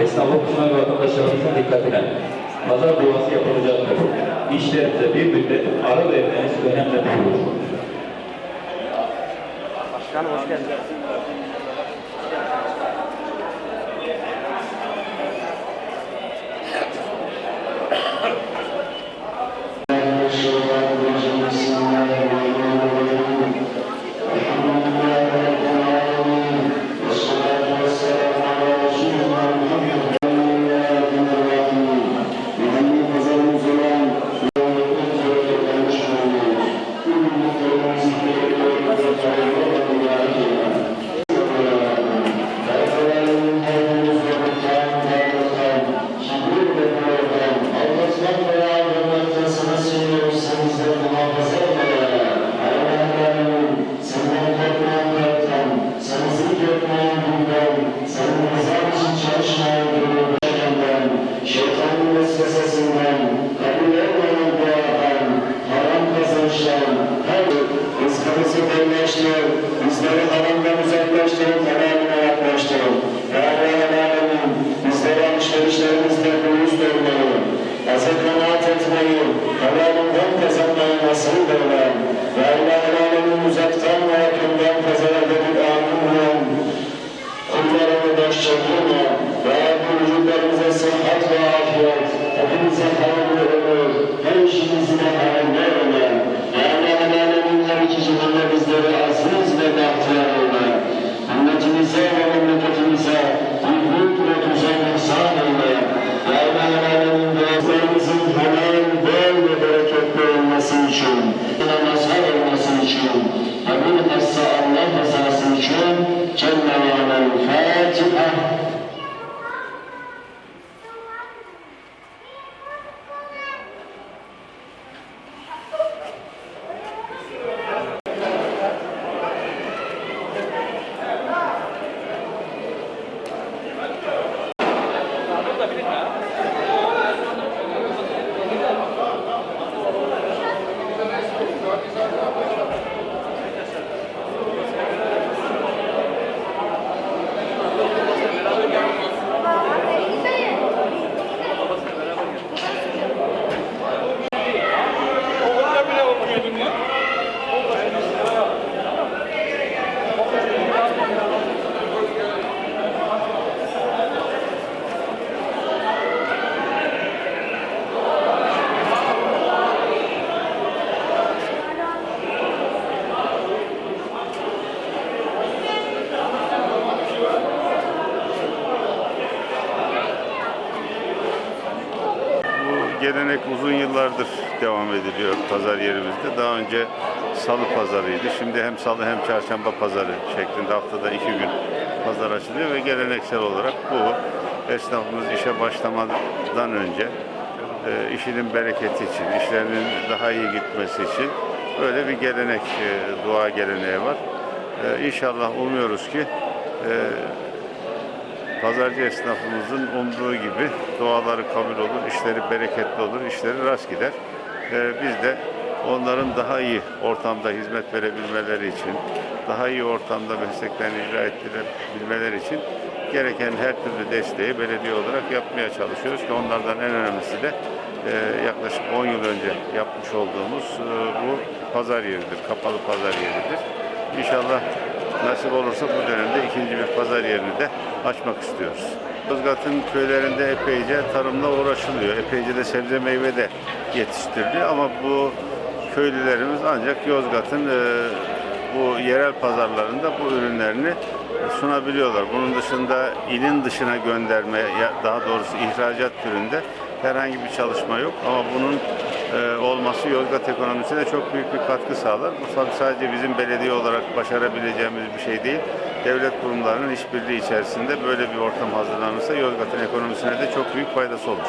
esnafımızın ve vatandaşlarımızın dikkatine pazar duası yapılacaktır. İşlerinize bir müddet ara vermeniz önemli olur. Başkanım hoş geldin. Şeytanın vesvesesinden, kabul olmayan duadan, haram kazançtan, her rızkımızı birleştir, bizleri haramdan uzaklaştırıp helaline yaklaştırın. Ya Allah'ın alemin, bizleri alışverişlerimizde olmayı, aza kanaat etmeyi, helalinden kazanmayı nasip eyle. Ya Allah'ın alemin uzaktan ve yakından kazana edip amin kullarını bu vücutlarımıza sıhhat ve afiyet, hepimize hayırlı ömür, her işimizde hayırlı eyle. Ya Allah'ın alemin her iki cihanda bizleri aziz ve bahtiyar eyle. Ümmetimize ve memleketimize büyük ve güzel ihsan eyle. Ya Allah'ın alemin dualarımızın helal, bol ve bereketli olması için, mazhar olması için, ve bilhassa Allah rızası için Celle ve Fatiha. Bu gelenek uzun yıllardır devam ediliyor pazar yerimizde. Daha önce salı pazarıydı. Şimdi hem salı hem çarşamba pazarı şeklinde haftada iki gün pazar açılıyor ve geleneksel olarak bu esnafımız işe başlamadan önce e, işinin bereketi için, işlerinin daha iyi gitmesi için böyle bir gelenek, e, dua geleneği var. E, İnşallah umuyoruz ki e, Pazarcı esnafımızın umduğu gibi duaları kabul olur, işleri bereketli olur, işleri rast gider. Ee, biz de onların daha iyi ortamda hizmet verebilmeleri için, daha iyi ortamda mesleklerini icra ettirebilmeleri için gereken her türlü desteği belediye olarak yapmaya çalışıyoruz ki onlardan en önemlisi de e, yaklaşık 10 yıl önce yapmış olduğumuz e, bu pazar yeridir, kapalı pazar yeridir. İnşallah nasip olursa bu dönemde ikinci bir pazar yerini de açmak istiyoruz. Yozgat'ın köylerinde epeyce tarımla uğraşılıyor. Epeyce de sebze meyve de yetiştiriliyor ama bu köylülerimiz ancak Yozgat'ın e, bu yerel pazarlarında bu ürünlerini sunabiliyorlar. Bunun dışında ilin dışına gönderme, daha doğrusu ihracat türünde herhangi bir çalışma yok. Ama bunun olması Yozgat ekonomisine çok büyük bir katkı sağlar. Bu sadece bizim belediye olarak başarabileceğimiz bir şey değil. Devlet kurumlarının işbirliği içerisinde böyle bir ortam hazırlanırsa Yozgat'ın ekonomisine de çok büyük faydası olur.